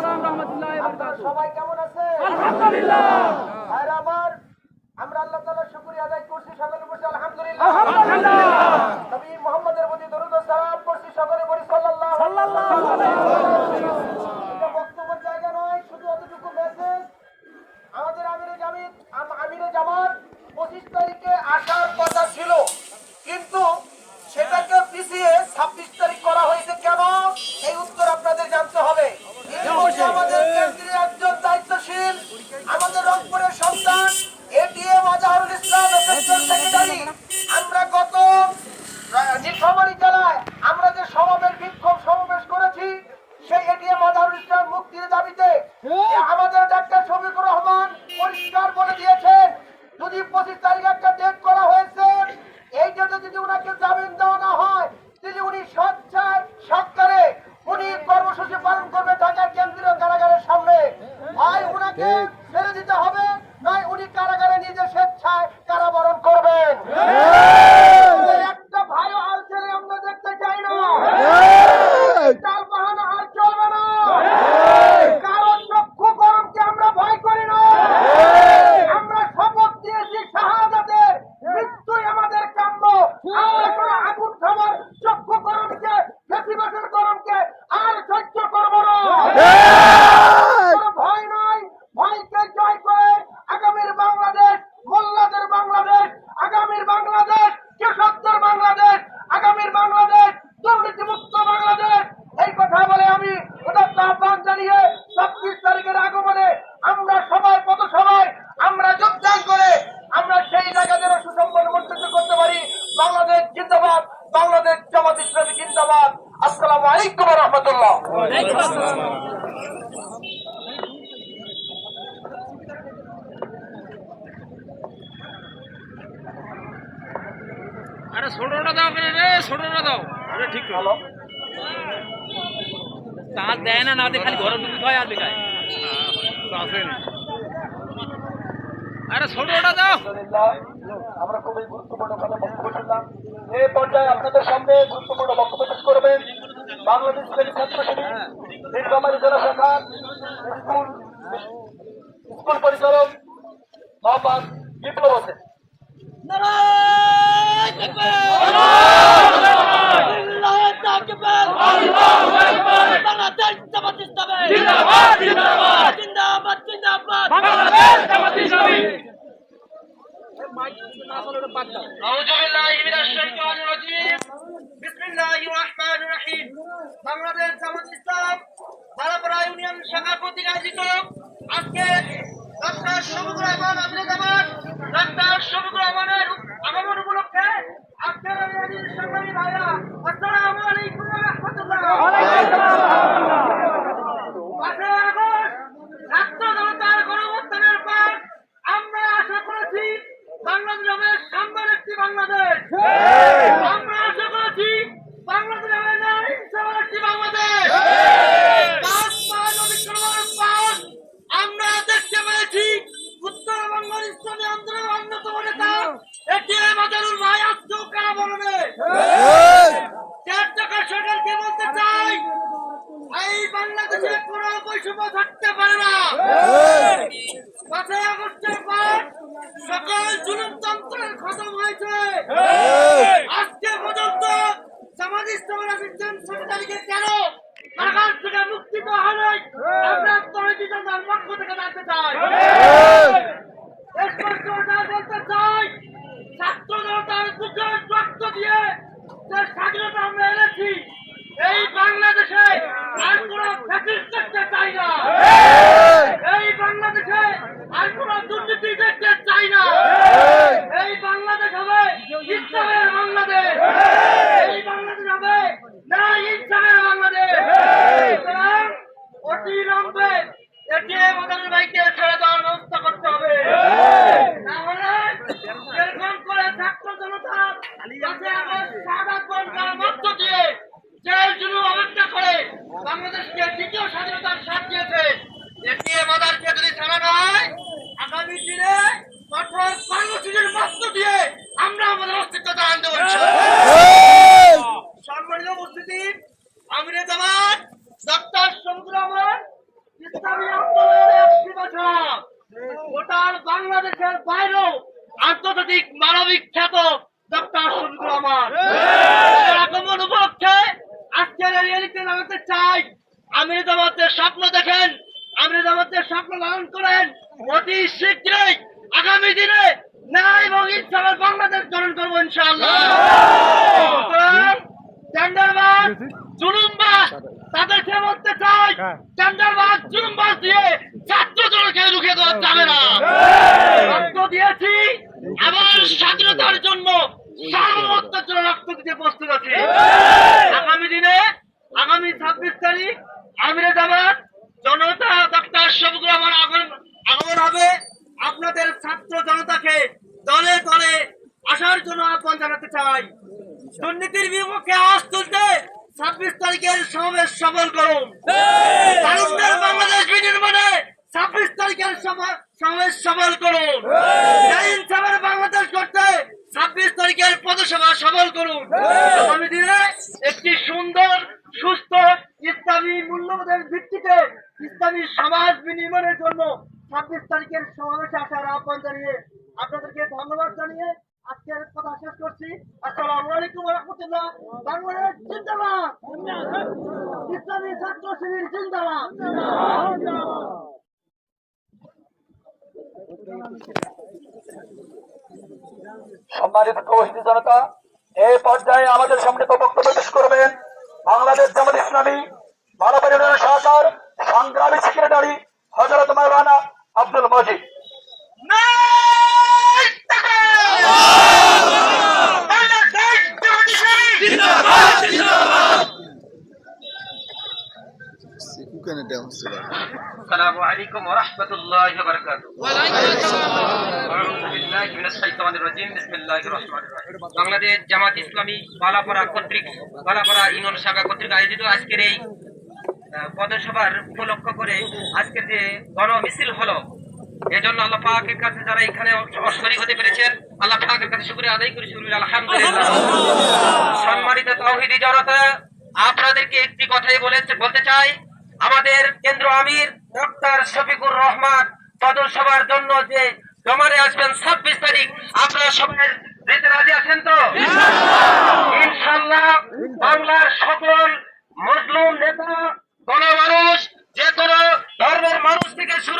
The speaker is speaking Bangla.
আসসালাম রহমতুল্লাহ আপনারা সবাই কেমন আছেন? আলহামদুলিল্লাহ। আর আমার আমরা আল্লাহ তাআলার শুকরিয়া আদায় করছি সকলে বসে আলহামদুলিল্লাহ। আলহামদুলিল্লাহ। নবী মুহাম্মদের প্রতি দরুদ ও সালাম করছি সকলে বলি সাল্লাল্লাহু আলাইহি পঁচিশ তারিখ একটা ডেট করা হয়েছে এই ডেটে যদি ওনাকে জামিন দেওয়া না হয় তিনি উনি স্বেচ্ছায় সরকারে উনি কর্মসূচি পালন করবে ঢাকার কেন্দ্রীয় কারাগারের সামনে। হয় উনাকে ছেড়ে দিতে হবে নয় উনি কারাগারে নিজে স্বেচ্ছায় কারাবরণ করবেন এই একটা ভাইও আর ছেলে আমরা দেখতে চাই না তার বাহানা আর চলবে না কারণ চক্ষু গরমকে আমরা ভয় করি না আমরা শপথ দিয়েছি শাহাদাতের মৃত্যুই আমাদের কাম্য আমরা কোনো আগুন খাবার চক্ষু গরমকে ফেসিবাসের গরমকে আর সহ্য করব না কোনো ভয় নয় ভয়কে জয় করে আগামীর বাংলাদেশ মোল্লাদের বাংলাদেশ আগামীর বাংলাদেশ কৃষকদের বাংলাদেশ আগামীর বাংলাদেশ দুর্নীতিমুক্ত বাংলাদেশ এই কথা বলে আমি ওটা আহ্বান জানিয়ে ছাব্বিশ তারিখের আগমনে আমরা সবাই কত সবাই আমরা যোগদান করে আমরা সেই জায়গা যেন সুসম্পন্ন মন্তব্য করতে পারি বাংলাদেশ জিন্দাবাদ বাংলাদেশ জামাত ইসলামী জিন্দাবাদ আসসালামু আলাইকুম রহমতুল্লাহ আরে ছোটটা দাও কেন রে ছোটটা দাও। আরে ঠিক হ্যালো। তার দেয় না না খালি ঘরে দুধ খায় আর দেখায় আরে ছোটটা দাও। আমরা খুবই গুরুত্বপূর্ণ কথা বক্তব্য শুনলাম। এই পর্যায়ে আপনাদের সামনে গুরুত্বপূর্ণ বক্তব্য পেশ করবেন। বাংলাদেশ ইসলামী ছাত্র শিবির নীলফামারী জেলা শাখার স্কুল স্কুল পরিচালক মোহাম্মদ বিপ্লব Hossain أعوذ بالله من الشيطان الرجيم Bangladesh Jamaat Islam union শাখা কর্তৃক আজকে ডাক্তার শফিকুর রহমান আব্দুল জামান উপলক্ষে আজকের সংগ্রামী ভাইরা, আসসালামু আলাইকুম ওয়া থাকতে পারে না। সকল জুলুমতন্ত্রের খতম হয়েছে। আজকে পর্যন্ত সমাজ ইসলামের আসিস্ট্যান্ট কেন কারাগার থেকে মুক্তি দেওয়া হয় নাই আমরা পক্ষ থেকে জানতে চাই। স্পষ্ট বলতে চাই দিয়ে স্বাধীনতা আমরা এনেছি এই বাংলাদেশে আর কোন চাই না। এই বাংলাদেশে আর কোন দুর্নীতি দেখতে চাই না এই বাংলাদেশ হবে ইসলামের বাংলাদেশ এই বাংলাদেশ হবে না ইসলামের বাংলাদেশ সুতরাং অতিলম্বে এটিএম আমাদের ভাইকে ছেড়ে দেওয়ার ব্যবস্থা করতে হবে না হলে এরকম করে ছাত্র জনতা কাছে আমার সাদা বনকার মধ্য দিয়ে জেল জুলুম আমিরে জামাত ডক্টর শমসুর রহমান ইসলামী আন্দোলনের একটি বছর গোটার বাংলাদেশের বাইরেও আন্তর্জাতিক মানবিক খ্যাত ডক্টর আজকের চাই আমির স্বপ্ন দেখেন আমির স্বপ্ন লালন করেন, অতি শীঘ্রই আগামী দিনে ন্যায় এবং ইনসাফের বাংলাদেশ গঠন করব ইনশাআল্লাহ সুতরাং টেন্ডারবাজ জুলুমবাজ তাদেরকে বলতে চাই টেন্ডারবাজ জুলুমবাজ দিয়ে ছাত্র জনকে রুখে দেওয়া যাবে না রক্ত দিয়েছি আমার স্বাধীনতার জন্য জন্য রক্ত দিতে প্রস্তুত আছি। আগামী দিনে আগামী ছাব্বিশ তারিখ আমিরে জামাত জনতা ডক্টর শফিকুর রহমান আগমন হবে। আপনাদের ছাত্র জনতাকে দলে দলে আসার জন্য আহ্বান জানাতে চাই। দুর্নীতির বিপক্ষে আওয়াজ তুলতে ছাব্বিশ তারিখের সমাবেশ সফল করুন। তালুকদার বাংলাদেশ বিনির্মাণে ছাব্বিশ তারিখের সমাবেশ সফল করুন। বাংলাদেশ ছাব্বিশ তারিখের পদসভা সফল করুন। আগামী দিনে একটি সুন্দর সুস্থ ইসলামী মূল্যবোধের ভিত্তিতে ইসলামী সমাজ বিনির্মাণের জন্য ছাব্বিশ তারিখের সমাবেশে আসার আহ্বান জানিয়ে আপনাদেরকে ধন্যবাদ জানিয়ে আজকের কথা শেষ করছি। আসসালামু আলাইকুম রহমতুল্লাহ। বাংলাদেশ জিন্দাবাদ! ইসলামী ছাত্র শিবির জিন্দাবাদ! সম্মানিত তৌহিদি জনতা এই পর্যায়ে আমাদের সামনে বক্তব্য পেশ করবেন বাংলাদেশ জামাত ইসলামী মানবাড়ি শাখার Who can announce that? السلام عليكم ورحمة الله وبركاته. أعوذ بالله من الشيطان الرجيم. بسم الله الرحمن الرحيم. Bangladesh Jamaat Islami Balapara কর্তৃক বালাপাড়া ইউনিয়ন শাখা কর্তৃক আয়োজিত আজকের এই আহ, পদসভার উপলক্ষ করে আজকের যে গণ মিছিল হলো এজন্য আল্লাহ পাকের কাছে যারা এখানে অশরীক হতে পেরেছেন আল্লাহ পাকের কাছে শুকরিয়া আদায় করি শুকরিয়া আলহামদুলিল্লাহ সম্মানিত তাওহীদি জনতা আপনাদেরকে একটি কথাই বলে বলতে চাই আমাদের কেন্দ্র আমির ডক্টর শফিকুর রহমান সদর জন্য যে জমারে আসবেন ছাব্বিশ তারিখ আপনারা সবাই যেতে রাজি আছেন তো? ইনশাল্লাহ বাংলার সকল মুসলিম নেতা গণমানুষ যে কোনো ধর্মের মানুষ থেকে শুরু